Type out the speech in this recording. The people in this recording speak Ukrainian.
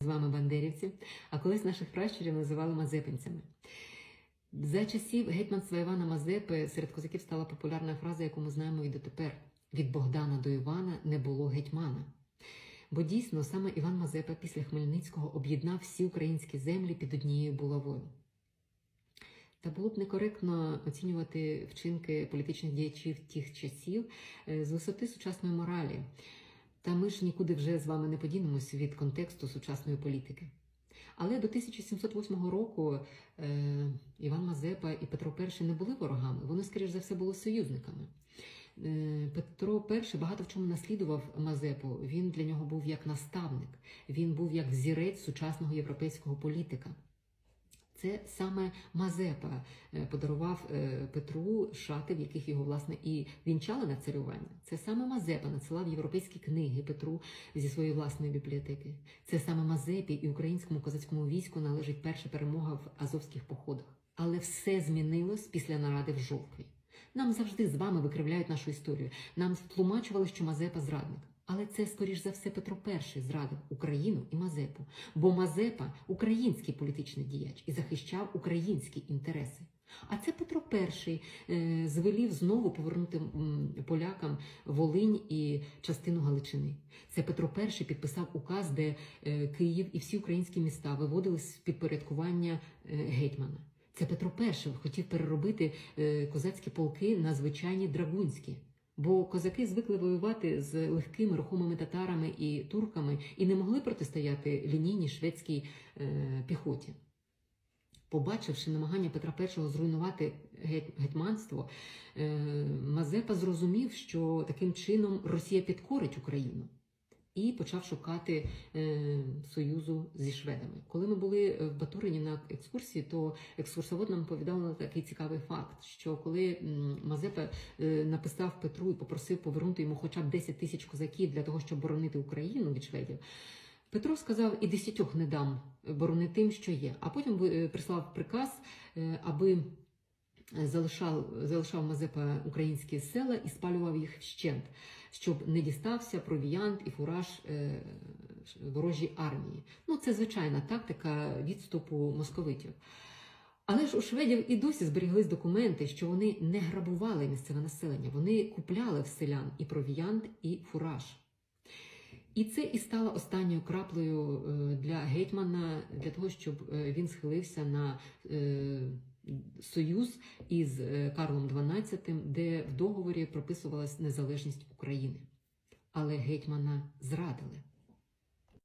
з вами бандерівці, а колись наших пращурів називали мазепинцями. За часів гетьманства Івана Мазепи серед козаків стала популярна фраза, яку ми знаємо і дотепер: від Богдана до Івана не було гетьмана. Бо дійсно саме Іван Мазепа після Хмельницького об'єднав всі українські землі під однією булавою. Та було б некоректно оцінювати вчинки політичних діячів тих часів е, з висоти сучасної моралі. Та ми ж нікуди вже з вами не подінемося від контексту сучасної політики. Але до 1708 року е, Іван Мазепа і Петро І не були ворогами, вони, скоріш за все, були союзниками. Е, Петро І багато в чому наслідував Мазепу. Він для нього був як наставник, він був як взірець сучасного європейського політика. Це саме Мазепа е, подарував е, Петру шати, в яких його власне і вінчали на царювання. Це саме Мазепа надсилав європейські книги Петру зі своєї власної бібліотеки. Це саме Мазепі і українському козацькому війську належить перша перемога в азовських походах. Але все змінилось після наради в жовтні. Нам завжди з вами викривляють нашу історію. Нам втлумачували, що Мазепа зрадник. Але це, скоріш за все, Петро І зрадив Україну і Мазепу. Бо Мазепа український політичний діяч і захищав українські інтереси. А це Петро І е, звелів знову повернути полякам Волинь і частину Галичини. Це Петро І підписав указ, де е, Київ і всі українські міста виводили з підпорядкування е, гетьмана. Це Петро І хотів переробити козацькі полки на звичайні драгунські. Бо козаки звикли воювати з легкими рухомими татарами і турками і не могли протистояти лінійній шведській е, піхоті. Побачивши намагання Петра І зруйнувати гетьманство, е, Мазепа зрозумів, що таким чином Росія підкорить Україну. І почав шукати е, союзу зі шведами. Коли ми були в Батурині на екскурсії, то екскурсовод нам повідомив такий цікавий факт: що коли Мазепа е, написав Петру і попросив повернути йому хоча б 10 тисяч козаків для того, щоб боронити Україну від шведів, Петро сказав: і десятьох не дам борони тим, що є. А потім е, прислав приказ, е, аби залишав, залишав Мазепа українські села і спалював їх вщент, щоб не дістався провіянт і фураж е, ворожій армії. Ну, це звичайна тактика відступу московитів. Але ж у шведів і досі зберіглись документи, що вони не грабували місцеве населення, вони купляли в селян і провіянт, і фураж. І це і стало останньою краплею е, для гетьмана для того, щоб е, він схилився на е, союз із е, Карлом XII, де в договорі прописувалась незалежність України. Але гетьмана зрадили.